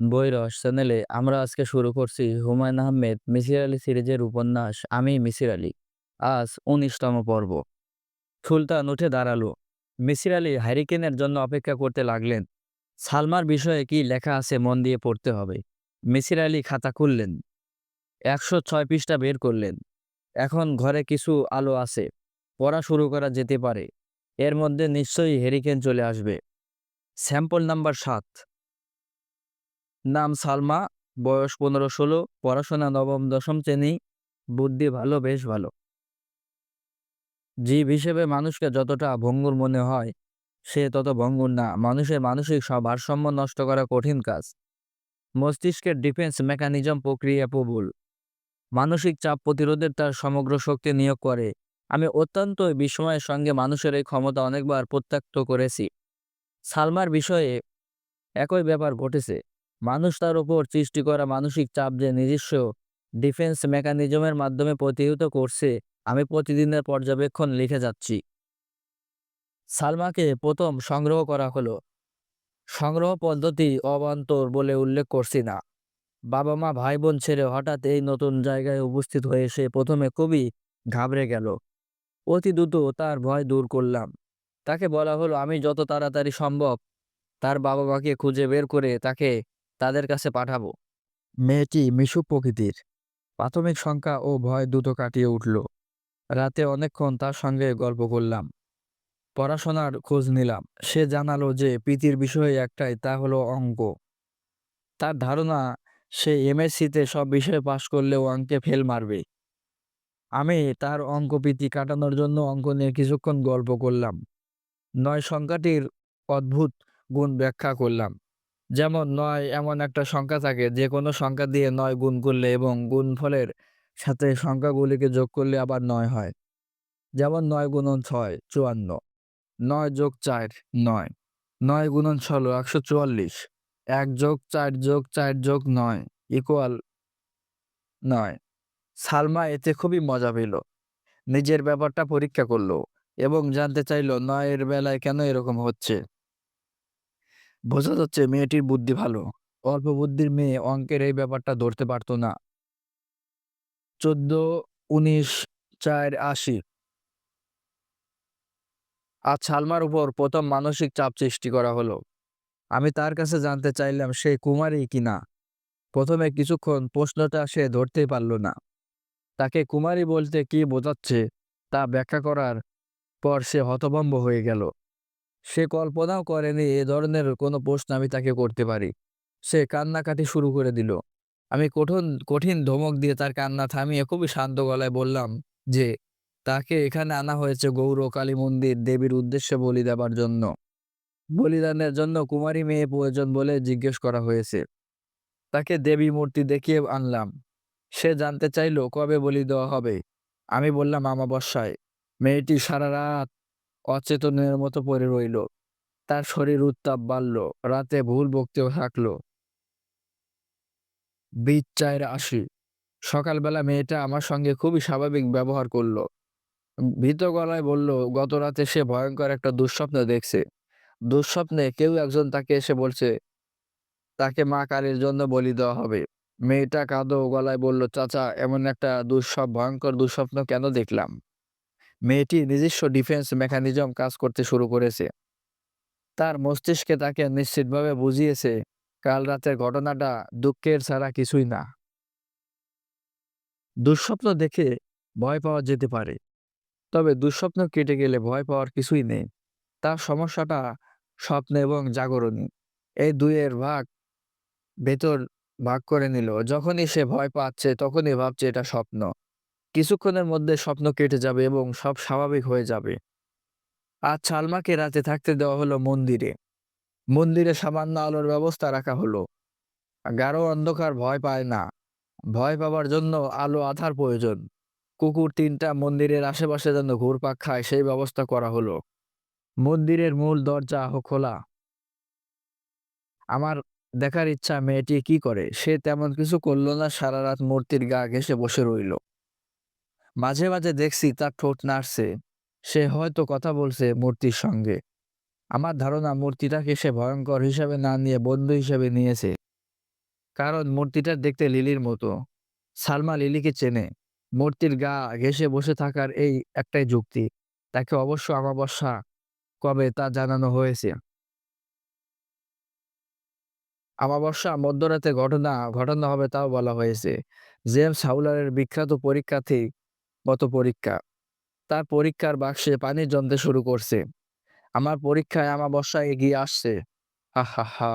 বইরস চ্যানেলে আমরা আজকে শুরু করছি হুমায়ুন আহমেদ মিসির আলী সিরিজের উপন্যাস আমি মিসির আলী। আজ উনিশতম পর্ব। সুলতান উঠে দাঁড়াল। মিসির আলী হ্যারিকেনের জন্য অপেক্ষা করতে লাগলেন। সালমার বিষয়ে কি লেখা আছে মন দিয়ে পড়তে হবে। মিসির আলী খাতা খুললেন। একশো ছয় পৃষ্ঠা বের করলেন। এখন ঘরে কিছু আলো আছে। পড়া শুরু করা যেতে পারে। এর মধ্যে নিশ্চয়ই হ্যারিকেন চলে আসবে। স্যাম্পল নাম্বার সাত। নাম সালমা, বয়স পনেরো ষোলো, পড়াশোনা নবম, দশম শ্রেণি, বুদ্ধি ভালো, বেশ ভালো। জীব হিসেবে মানুষকে যতটা ভঙ্গুর মনে হয়, সে তত ভঙ্গুর না। মানুষের মানসিক ভারসাম্য নষ্ট করা কঠিন কাজ। মস্তিষ্কের ডিফেন্স মেকানিজম প্রক্রিয়া প্রবল। মানসিক চাপ প্রতিরোধের তার সমগ্র শক্তি নিয়োগ করে। আমি অত্যন্ত বিস্ময়ের সঙ্গে মানুষের এই ক্ষমতা অনেকবার প্রত্যাখ্য করেছি। সালমার বিষয়ে একই ব্যাপার ঘটেছে। মানুষ তার উপর সৃষ্টি করা মানসিক চাপ যে নিজস্ব ডিফেন্স মেকানিজমের মাধ্যমে প্রতিহত করছে, আমি প্রতিদিনের পর্যবেক্ষণ লিখে যাচ্ছি। সালমাকে প্রথম সংগ্রহ করা হলো। সংগ্রহ পদ্ধতি অবান্তর বলে উল্লেখ করছি না। বাবা মা ভাই বোন ছেড়ে হঠাৎ এই নতুন জায়গায় উপস্থিত হয়ে সে প্রথমে খুবই ঘাবড়ে গেল। অতি দ্রুত তার ভয় দূর করলাম। তাকে বলা হলো, আমি যত তাড়াতাড়ি সম্ভব তার বাবা মাকে খুঁজে বের করে তাকে তাদের কাছে পাঠাবো। মেয়েটি মিশুক প্রকৃতির। প্রাথমিক শঙ্কা ও ভয় দ্রুত কাটিয়ে উঠল। রাতে অনেকক্ষণ তার সঙ্গে গল্প করলাম। পড়াশোনার খোঁজ নিলাম। সে জানালো যে প্রীতির বিষয়ে একটাই, তা হলো অঙ্ক। তার ধারণা, সে এমএসসিতে সব বিষয়ে পাশ করলেও অঙ্কে ফেল মারবে। আমি তার অঙ্ক প্রীতি কাটানোর জন্য অঙ্ক নিয়ে কিছুক্ষণ গল্প করলাম। নয় সংখ্যাটির অদ্ভুত গুণ ব্যাখ্যা করলাম। যেমন নয়, এমন একটা সংখ্যা থাকে যে কোনো সংখ্যা দিয়ে নয় গুণ করলে এবং গুণফলের সাথে সংখ্যাগুলিকে যোগ করলে আবার নয় হয়। যেমন নয় গুণন ছয়, চুয়ান্ন। নয় যোগ চার, নয়। নয় গুণন ষোলো, একশো চুয়াল্লিশ। এক যোগ চার যোগ চার যোগ নয় ইকুয়াল নয়। সালমা এতে খুবই মজা পেল। নিজের ব্যাপারটা পরীক্ষা করল এবং জানতে চাইলো, নয়ের বেলায় কেন এরকম হচ্ছে? বোঝা যাচ্ছে মেয়েটির বুদ্ধি ভালো। অল্প বুদ্ধির মেয়ে অঙ্কের এই ব্যাপারটা ধরতে পারতো না। চোদ্দ, উনিশ, চার, আশি। আজ সালমার উপর প্রথম মানসিক চাপ সৃষ্টি করা হলো। আমি তার কাছে জানতে চাইলাম সে কুমারী কিনা প্রথমে কিছুক্ষণ প্রশ্নটা সে ধরতেই পারল না। তাকে কুমারী বলতে কি বোঝাচ্ছে তা ব্যাখ্যা করার পর সে হতভম্ব হয়ে গেল। সে কল্পনাও করেনি এ ধরনের কোনো প্রশ্ন আমি তাকে করতে পারি। সে কান্নাকাটি শুরু করে দিল। আমি কঠিন কঠিন ধমক দিয়ে তার কান্না থামিয়ে খুবই শান্ত গলায় বললাম যে, তাকে এখানে আনা হয়েছে গৌর কালী মন্দির দেবীর উদ্দেশ্যে বলি দেবার জন্য। বলিদানের জন্য কুমারী মেয়ে প্রয়োজন বলে জিজ্ঞেস করা হয়েছে। তাকে দেবী মূর্তি দেখিয়ে আনলাম। সে জানতে চাইলো কবে বলি দেওয়া হবে। আমি বললাম আমাবস্যায় মেয়েটি সারা রাত অচেতনের মতো পড়ে রইল। তার শরীর উত্তাপ বাড়ল, রাতে ভুল বকতেও থাকল। বীজ চায়ের আসি সকালবেলা মেয়েটা আমার সঙ্গে খুবই স্বাভাবিক ব্যবহার করল। ভীত গলায় বলল গত রাতে সে ভয়ঙ্কর একটা দুঃস্বপ্ন দেখছে। দুঃস্বপ্নে কেউ একজন তাকে এসে বলছে, তাকে মা কালীর জন্য বলি দেওয়া হবে। মেয়েটা কাঁদো গলায় বলল, চাচা, এমন একটা দুঃস্বপ ভয়ঙ্কর দুঃস্বপ্ন কেন দেখলাম? মেয়েটি নিজস্ব ডিফেন্স মেকানিজম কাজ করতে শুরু করেছে। তার মস্তিষ্কে তাকে নিশ্চিতভাবে বুঝিয়েছে, কাল রাতের ঘটনাটা দুঃখের ছাড়া কিছুই না। দুঃস্বপ্ন দেখে ভয় পাওয়া যেতে পারে, তবে দুঃস্বপ্ন কেটে গেলে ভয় পাওয়ার কিছুই নেই। তার সমস্যাটা স্বপ্ন এবং জাগরণী এই দুইয়ের ভাগ ভেতর ভাগ করে নিল। যখনই সে ভয় পাচ্ছে, তখনই ভাবছে এটা স্বপ্ন। কিছুক্ষণের মধ্যে স্বপ্ন কেটে যাবে এবং সব স্বাভাবিক হয়ে যাবে। আজ সালমাকে রাতে থাকতে দেওয়া হলো মন্দিরে। মন্দিরে সামান্য আলোর ব্যবস্থা রাখা হলো। গাঢ় অন্ধকার ভয় পায় না। ভয় পাওয়ার জন্য আলো আধার প্রয়োজন। কুকুর তিনটা মন্দিরের আশেপাশে যেন ঘুরপাক খায়, সেই ব্যবস্থা করা হলো। মন্দিরের মূল দরজা খোলা। আমার দেখার ইচ্ছা মেয়েটি কি করে? সে তেমন কিছু করল না, সারা রাত মূর্তির গা ঘেসে বসে রইল। মাঝে মাঝে দেখছি তার ঠোঁট নাড়ছে সে হয়তো কথা বলছে মূর্তির সঙ্গে আমার ধারণা মূর্তিটাকে সে ভয়ঙ্কর হিসাবে না নিয়ে বন্ধু হিসাবে নিয়েছে কারণ মূর্তিটা দেখতে লিলির মতো। সালমা লিলিকে চেনে। মূর্তির গা ঘেঁষে বসে থাকার এই একটাই যুক্তি। তাকে অবশ্য আমাবস্যা কবে তা জানানো হয়েছে। আমাবস্যা মধ্যরাতে ঘটনা, ঘটানো হবে তাও বলা হয়েছে। জেমস হাউলারের বিখ্যাত পরীক্ষার্থী গত পরীক্ষা। তার পরীক্ষার বাক্সে পানি জমতে শুরু করছে। আমার পরীক্ষায় আমার আমাবস্যা এগিয়ে আসছে। হা হা হা!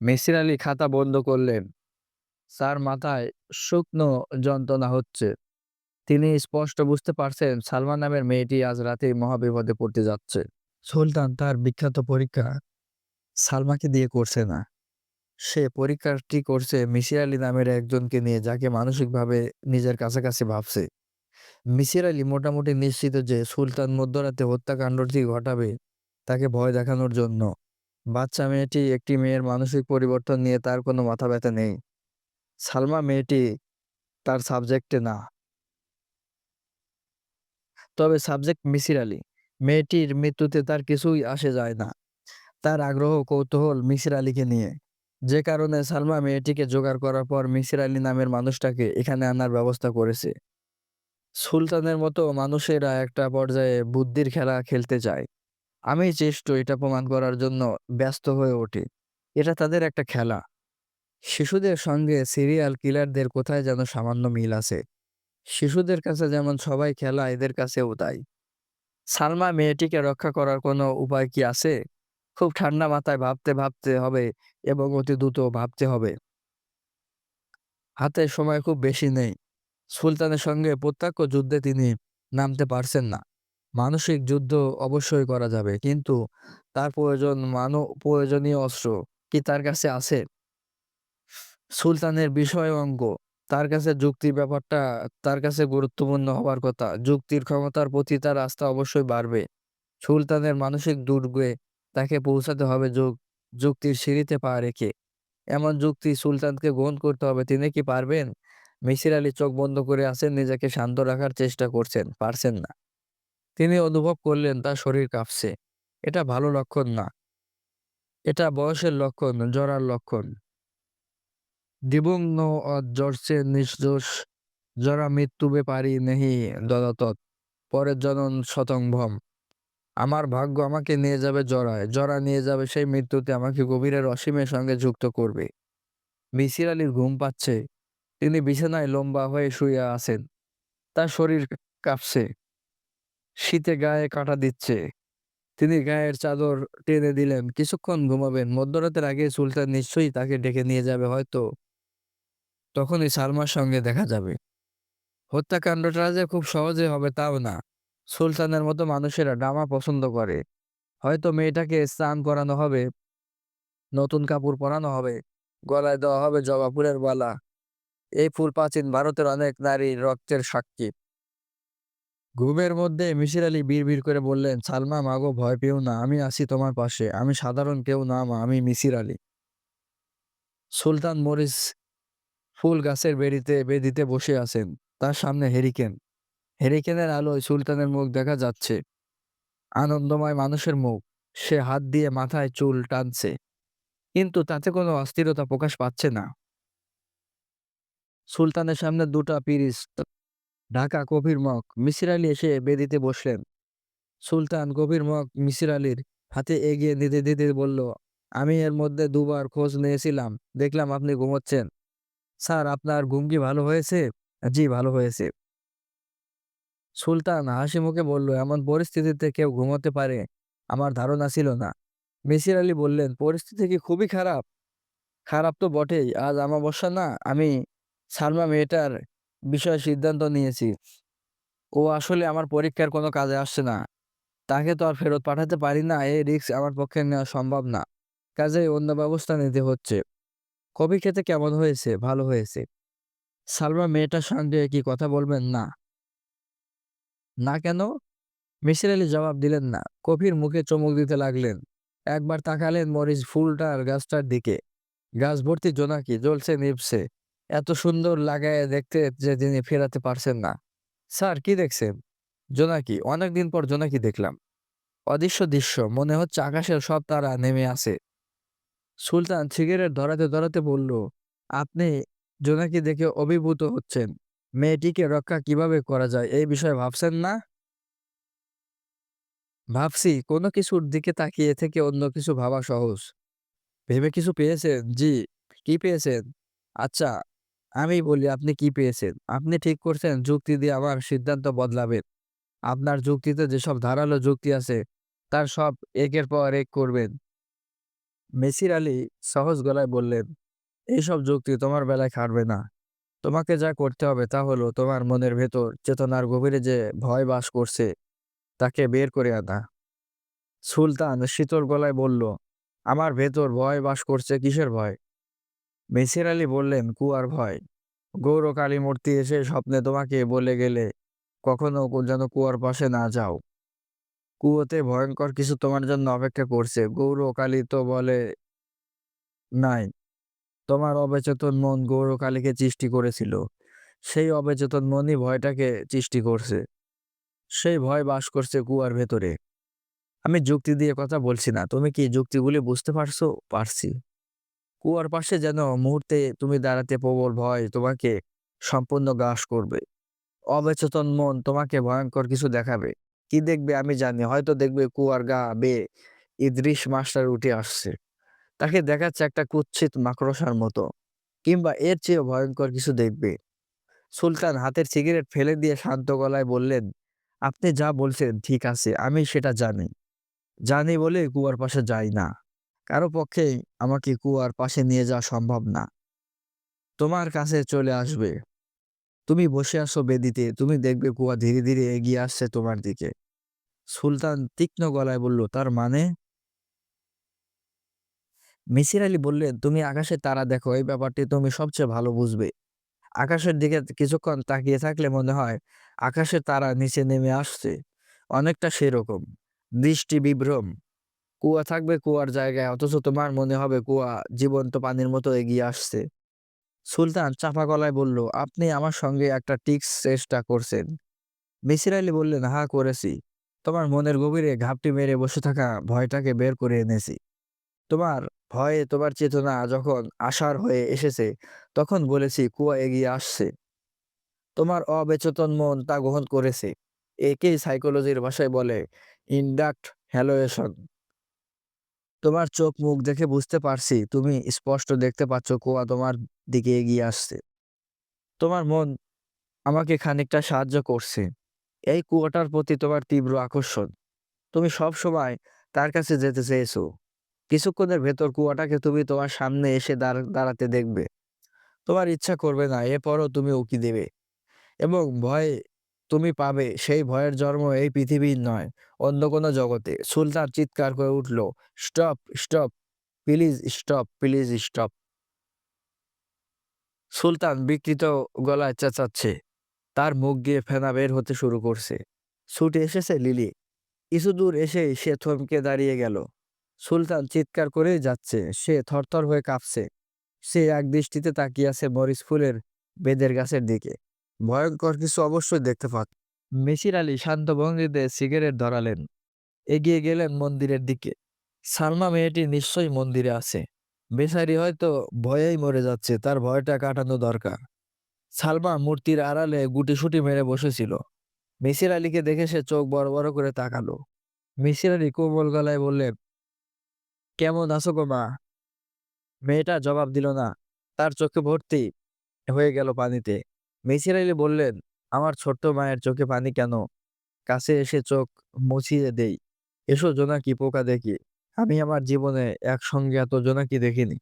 মিসির আলি খাতা বন্ধ করলেন। স্যার, মাথায় শুকনো যন্ত্রণা হচ্ছে। তিনি স্পষ্ট বুঝতে পারছেন, সালমান নামের মেয়েটি আজ রাতে মহাবিপদে পড়তে যাচ্ছে। সুলতান তার বিখ্যাত পরীক্ষা সালমাকে দিয়ে করছে না। সে পরীক্ষাটি করছে মিসির আলী নামের একজনকে নিয়ে, যাকে মানসিকভাবে নিজের কাছাকাছি ভাবছে। মিসির আলি মোটামুটি নিশ্চিত যে সুলতান মধ্যরাতে হত্যাকাণ্ডটি ঘটাবে তাকে ভয় দেখানোর জন্য। বাচ্চা মেয়েটি একটি মেয়ের মানসিক পরিবর্তন নিয়ে তার কোনো মাথা ব্যথা নেই। সালমা মেয়েটি তার সাবজেক্টে না। তবে সাবজেক্ট মিসির আলি। মেয়েটির মৃত্যুতে তার কিছুই আসে যায় না। তার আগ্রহ কৌতূহল মিসির আলিকে নিয়ে। যে কারণে সালমা মেয়েটিকে জোগাড় করার পর মিসির আলী নামের মানুষটাকে এখানে আনার ব্যবস্থা করেছে। সুলতানের মতো মানুষেরা একটা পর্যায়ে বুদ্ধির খেলা খেলতে চায়। আমি চেষ্ট এটা প্রমাণ করার জন্য ব্যস্ত হয়ে ওঠে। এটা তাদের একটা খেলা। শিশুদের সঙ্গে সিরিয়াল কিলারদের কোথায় যেন সামান্য মিল আছে। শিশুদের কাছে যেমন সবাই খেলা, এদের কাছেও তাই। সালমা মেয়েটিকে রক্ষা করার কোনো উপায় কি আছে? খুব ঠান্ডা মাথায় ভাবতে ভাবতে হবে এবং অতি দ্রুত ভাবতে হবে। হাতে সময় খুব বেশি নেই। সুলতানের সঙ্গে প্রত্যক্ষ যুদ্ধে তিনি নামতে পারছেন না। মানসিক যুদ্ধ অবশ্যই করা যাবে, কিন্তু তার প্রয়োজন মানো প্রয়োজনীয় অস্ত্র কি তার কাছে আছে? সুলতানের বিষয় অঙ্গ, তার কাছে যুক্তির ব্যাপারটা, তার কাছে গুরুত্বপূর্ণ হওয়ার কথা। যুক্তির ক্ষমতার প্রতি তার আস্থা অবশ্যই বাড়বে। সুলতানের মানসিক দুর্গে তাকে পৌঁছাতে হবে যুক যুক্তির সিঁড়িতে পা রেখে। এমন যুক্তি সুলতানকে গ্রহণ করতে হবে। তিনি কি পারবেন? মিসির আলি চোখ বন্ধ করে আছেন, নিজেকে শান্ত রাখার চেষ্টা করছেন, পারছেন না। তিনি অনুভব করলেন তার শরীর কাঁপছে। এটা ভালো লক্ষণ না। এটা বয়সের লক্ষণ, জরার লক্ষণ। দিবং ন অজর্চে নির্দোষ জরা মৃত্যুবে পারি নেহি দলতৎ পরের জনন শতংভম আমার ভাগ্য আমাকে নিয়ে যাবে জরায় জরা নিয়ে যাবে সেই মৃত্যুতে আমাকে গভীরের অসীমের সঙ্গে যুক্ত করবে মিসির আলীর ঘুম পাচ্ছে তিনি বিছানায় লম্বা হয়ে শুয়ে আছেন। তার শরীর কাঁপছে। শীতে গায়ে কাটা দিচ্ছে। তিনি গায়ের চাদর টেনে দিলেন। কিছুক্ষণ ঘুমাবেন। মধ্যরাতের আগে সুলতান নিশ্চয়ই তাকে ডেকে নিয়ে যাবে হয়তো। তখনই সালমার সঙ্গে দেখা যাবে। হত্যাকাণ্ডটা যে খুব সহজে হবে তাও না। সুলতানের মতো মানুষেরা ডামা পছন্দ করে। হয়তো মেয়েটাকে স্নান করানো হবে, নতুন কাপড় পরানো হবে, গলায় দেওয়া হবে জবা ফুলের বালা। এই ফুল প্রাচীন ভারতের অনেক নারীর রক্তের সাক্ষী। ঘুমের মধ্যে মিসির আলী বিড় করে বললেন, সালমা, মাগো, ভয় পেও না, আমি আছি তোমার পাশে, আমি সাধারণ কেউ না মা, আমি মিসির আলী। সুলতান মরিস ফুল গাছের বেড়িতে, বেদিতে বসে আছেন, তার সামনে হেরিকেন। হেরিকেনের আলোয় সুলতানের মুখ দেখা যাচ্ছে। আনন্দময় মানুষের মুখ, সে হাত দিয়ে মাথায় চুল টানছে। কিন্তু তাতে কোনো অস্থিরতা প্রকাশ পাচ্ছে না। সুলতানের সামনে দুটা পিরিস ঢাকা কবির মগ, মিসির আলী এসে বেদিতে বসলেন। সুলতান কবির মগ, মিসির আলীর হাতে এগিয়ে দিতে দিতে বলল, আমি এর মধ্যে দুবার খোঁজ নিয়েছিলাম, দেখলাম আপনি ঘুমোচ্ছেন। স্যার, আপনার ঘুম কি ভালো হয়েছে? জি, ভালো হয়েছে। সুলতান হাসি মুখে বলল, এমন পরিস্থিতিতে কেউ ঘুমোতে পারে, আমার ধারণা ছিল না। মিসির আলী বললেন, পরিস্থিতি কি খুবই খারাপ? খারাপ তো বটেই, আজ আমাবস্যা না, আমি সালমা মেয়েটার বিষয়ে সিদ্ধান্ত নিয়েছি। ও আসলে আমার পরীক্ষার কোনো কাজে আসছে না। তাকে তো আর ফেরত পাঠাতে পারি না, এই রিস্ক আমার পক্ষে নেওয়া সম্ভব না। কাজেই অন্য ব্যবস্থা নিতে হচ্ছে। কফি খেতে কেমন হয়েছে? ভালো হয়েছে। সালমা মেয়েটার সঙ্গে কি কথা বলবেন? না। না কেন? মিসির আলী জবাব দিলেন না। কফির মুখে চমক দিতে লাগলেন। একবার তাকালেন মরিচ ফুলটার গাছটার দিকে। গাছ ভর্তি জোনাকি, জ্বলছে নিপছে এত সুন্দর লাগায় দেখতে যে তিনি ফেরাতে পারছেন না স্যার কি দেখছেন জোনাকি অনেকদিন পর জোনাকি দেখলাম অদৃশ্য দৃশ্য মনে হচ্ছে আকাশের সব তারা নেমে আসে সুলতান সিগারেট ধরাতে ধরাতে বলল আপনি জোনাকি দেখে অভিভূত হচ্ছেন। মেয়েটিকে রক্ষা কীভাবে করা যায় এই বিষয়ে ভাবছেন না? ভাবছি কোনো কিছুর দিকে তাকিয়ে থেকে অন্য কিছু ভাবা সহজ। ভেবে কিছু পেয়েছেন? জি। কি পেয়েছেন? আচ্ছা, আমি বলি আপনি কি পেয়েছেন? আপনি ঠিক করছেন যুক্তি দিয়ে আমার সিদ্ধান্ত বদলাবেন। আপনার যুক্তিতে যেসব ধারালো যুক্তি আছে তার সব একের পর এক করবেন। মেসির আলী সহজ গলায় বললেন, এইসব যুক্তি তোমার বেলায় খাটবে না। তোমাকে যা করতে হবে তা হলো তোমার মনের ভেতর চেতনার গভীরে যে ভয় বাস করছে তাকে বের করে আনা। সুলতান শীতল গলায় বলল, আমার ভেতর ভয় বাস করছে কিসের ভয়? মিসির আলি বললেন, কুয়ার ভয়। গৌর কালী মূর্তি এসে স্বপ্নে তোমাকে বলে গেলে কখনো যেন কুয়ার পাশে না যাও। কুয়োতে ভয়ঙ্কর কিছু তোমার জন্য অপেক্ষা করছে। গৌর কালী তো বলে নাই। তোমার অবচেতন মন গৌর কালীকে সৃষ্টি করেছিল। সেই অবচেতন মনই ভয়টাকে সৃষ্টি করছে। সেই ভয় বাস করছে কুয়ার ভেতরে। আমি যুক্তি দিয়ে কথা বলছি না। তুমি কি যুক্তিগুলি বুঝতে পারছ? পারছি। কুয়ার পাশে যেন মুহূর্তে তুমি দাঁড়াতে প্রবল ভয় তোমাকে সম্পূর্ণ গ্রাস করবে। অবচেতন মন তোমাকে ভয়ঙ্কর কিছু দেখাবে। কি দেখবে আমি জানি। হয়তো দেখবে কুয়ার গা বেয়ে ইদ্রিস মাস্টার উঠে আসছে। তাকে দেখাচ্ছে একটা কুৎসিত মাকড়সার মতো। কিংবা এর চেয়েও ভয়ঙ্কর কিছু দেখবে। সুলতান হাতের সিগারেট ফেলে দিয়ে শান্ত গলায় বললেন, আপনি যা বলছেন ঠিক আছে, আমি সেটা জানি। জানি বলে কুয়ার পাশে যাই না। কারও পক্ষে আমাকে কুয়ার পাশে নিয়ে যাওয়া সম্ভব না। তোমার কাছে চলে আসবে। তুমি বসে আসো বেদিতে, তুমি দেখবে কুয়া ধীরে ধীরে এগিয়ে আসছে তোমার দিকে। সুলতান তীক্ষ্ণ গলায় বলল, তার মানে? মিসির আলি বললেন, তুমি আকাশের তারা দেখো, এই ব্যাপারটি তুমি সবচেয়ে ভালো বুঝবে। আকাশের দিকে কিছুক্ষণ তাকিয়ে থাকলে মনে হয় আকাশের তারা নিচে নেমে আসছে। অনেকটা সেরকম। দৃষ্টি বিভ্রম। কুয়া থাকবে কুয়ার জায়গায় অথচ তোমার মনে হবে কুয়া জীবন্ত পানির মতো এগিয়ে আসছে। সুলতান চাপা গলায় বলল, আপনি আমার সঙ্গে একটা টিক্স চেষ্টা করছেন। মিসির আলি বললেন, হা করেছি। তোমার মনের গভীরে ঘাপটি মেরে বসে থাকা ভয়টাকে বের করে এনেছি। তোমার ভয়ে তোমার চেতনা যখন আশার হয়ে এসেছে তখন বলেছি কুয়া এগিয়ে আসছে। তোমার অবেচেতন মন তা গ্রহণ করেছে। একেই সাইকোলজির ভাষায় বলে ইন্ডাক্ট হ্যালোয়েশন। তোমার চোখ মুখ দেখে বুঝতে পারছি, তুমি স্পষ্ট দেখতে পাচ্ছ কুয়া তোমার দিকে এগিয়ে আসছে। তোমার মন আমাকে খানিকটা সাহায্য করছে। এই কুয়াটার প্রতি তোমার তীব্র আকর্ষণ। তুমি সব সময় তার কাছে যেতে চেয়েছো। কিছুক্ষণের ভেতর কুয়াটাকে তুমি তোমার সামনে এসে দাঁড়াতে দেখবে। তোমার ইচ্ছা করবে না, এরপরও তুমি উকি দেবে এবং ভয় তুমি পাবে। সেই ভয়ের জন্ম এই পৃথিবীর নয়, অন্য কোনো জগতে। সুলতান চিৎকার করে উঠল, stop stop, please stop please stop. Sultan বিকৃত গলায় চেঁচাচ্ছে। তার মুখ গিয়ে ফেনা বের হতে শুরু করছে। ছুটে এসেছে লিলি। কিছু দূর এসেই সে থমকে দাঁড়িয়ে গেল। সুলতান চিৎকার করেই যাচ্ছে। সে থরথর হয়ে কাঁপছে। সে এক দৃষ্টিতে তাকিয়ে আছে মরিচ ফুলের বেদের গাছের দিকে। ভয়ঙ্কর কিছু অবশ্যই দেখতে পাক মিসির আলী শান্ত ভঙ্গিতে সিগারেট ধরালেন। এগিয়ে গেলেন মন্দিরের দিকে। সালমা মেয়েটি নিশ্চয়ই মন্দিরে আছে। বেচারি হয়তো ভয়েই মরে যাচ্ছে, তার ভয়টা কাটানো দরকার। সালমা মূর্তির আড়ালে গুটিসুটি মেরে বসেছিল। মিসির আলীকে দেখে সে চোখ বড় বড় করে তাকালো। মিসির আলী কোমল গলায় বললেন, কেমন আছো গো মা? মেয়েটা জবাব দিল না। তার চোখে ভর্তি হয়ে গেল পানিতে। মিসির আলী বললেন, আমার ছোট্ট মায়ের চোখে পানি কেন? কাছে এসে চোখ মুছিয়ে দেই। এসো জোনাকি, পোকা দেখি। আমি আমার জীবনে একসঙ্গে এত জোনাকি দেখিনি।